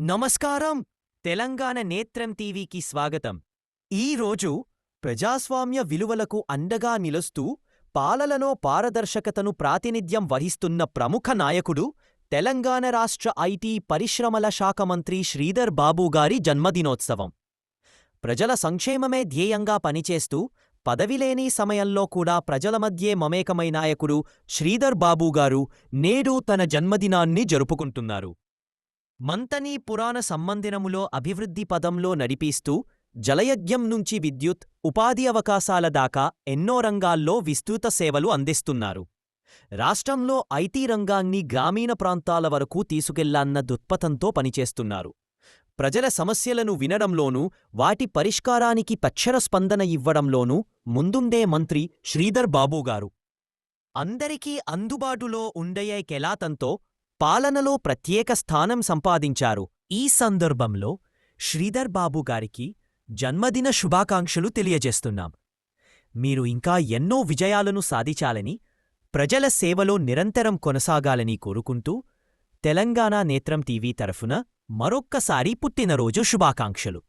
నమస్కారం తెలంగాణ నేత్రం టీవీకి స్వాగతం. ఈరోజు ప్రజాస్వామ్య విలువలకు అండగా నిలుస్తూ పాలనలో పారదర్శకతను ప్రాతినిధ్యం వహిస్తున్న ప్రముఖ నాయకుడు తెలంగాణ రాష్ట్ర ఐటీ పరిశ్రమల శాఖ మంత్రి శ్రీధర్ బాబు గారి జన్మదినోత్సవం. ప్రజల సంక్షేమమే ధ్యేయంగా పనిచేస్తూ పదవిలేని సమయంలో కూడా ప్రజల మధ్యే మమేకమై నాయకుడు శ్రీధర్ బాబు గారు నేడు తన జన్మదినాన్ని జరుపుకుంటున్నారు. మంతనీ పురాణ సంబంధినములో అభివృద్ధి పదంలో నడిపిస్తూ జలయజ్ఞం నుంచి విద్యుత్ ఉపాధి అవకాశాల దాకా ఎన్నో రంగాల్లో విస్తృత సేవలు అందిస్తున్నారు. రాష్ట్రంలో ఐటీ రంగాన్ని గ్రామీణ ప్రాంతాల వరకు తీసుకెళ్ళాన్న దుత్పథంతో పనిచేస్తున్నారు. ప్రజల సమస్యలను వినడంలోనూ వాటి పరిష్కారానికి పక్షర స్పందన ఇవ్వడంలోనూ ముందుండే మంత్రి శ్రీధర్ బాబుగారు అందరికీ అందుబాటులో ఉండయే కెలాతంతో పాలనలో ప్రత్యేక స్థానం సంపాదించారు. ఈ సందర్భంలో శ్రీధర్ బాబు గారికి జన్మదిన శుభాకాంక్షలు తెలియజేస్తున్నాం. మీరు ఇంకా ఎన్నో విజయాలను సాధించాలని ప్రజల సేవలో నిరంతరం కొనసాగాలని కోరుకుంటూ తెలంగాణ నేత్రం టీవీ తరఫున మరొక్కసారి పుట్టినరోజు శుభాకాంక్షలు.